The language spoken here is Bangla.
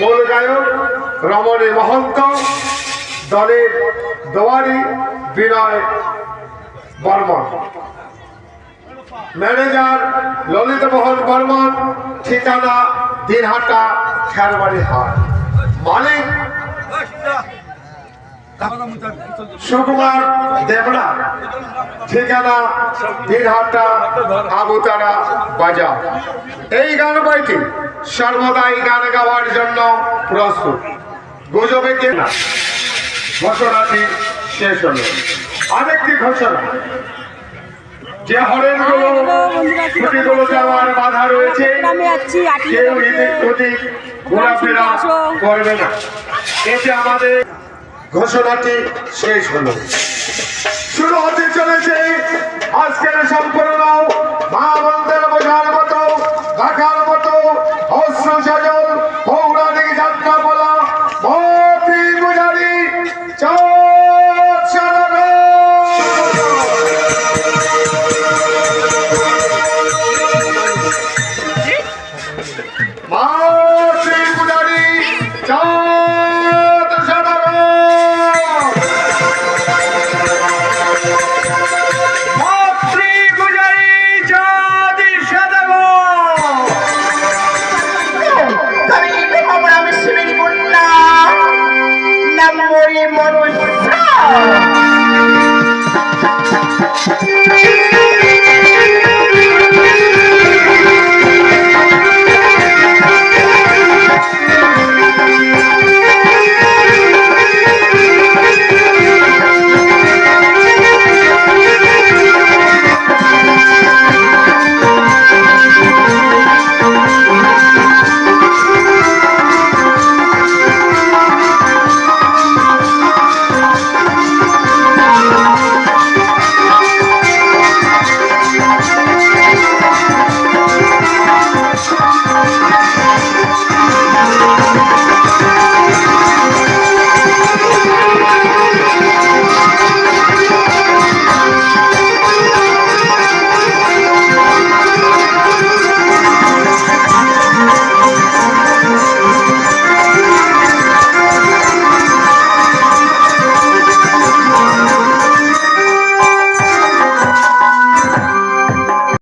মূল গায়ক রমণী মহন্ত, দলের দোয়ারি বিনয় বর্মন। ম্যানেজার ললিত মোহন বর্মন, ঠিকানা দিনহাটা খেরবাড়ি হাট। মালিক সুকুমার দেবনা ঠিকানা দিনহাটা আবুতারা বাজার। এই গান বইটি সর্বদাই গান গাওয়ার জন্য প্রস্তুত। গুজবে কে না? ঘোষণাটি শেষ হলো। আরেকটি ঘোষণা। যে হরেনগুলো ছুটিগুলো যাওয়ার বাধা রয়েছে কেউ এদিক ওদিক ঘোরাফেরা করবে না। এতে আমাদের ঘোষণাটি শেষ হলো। শুরু হতে চলেছে আজকের সম্পূর্ণ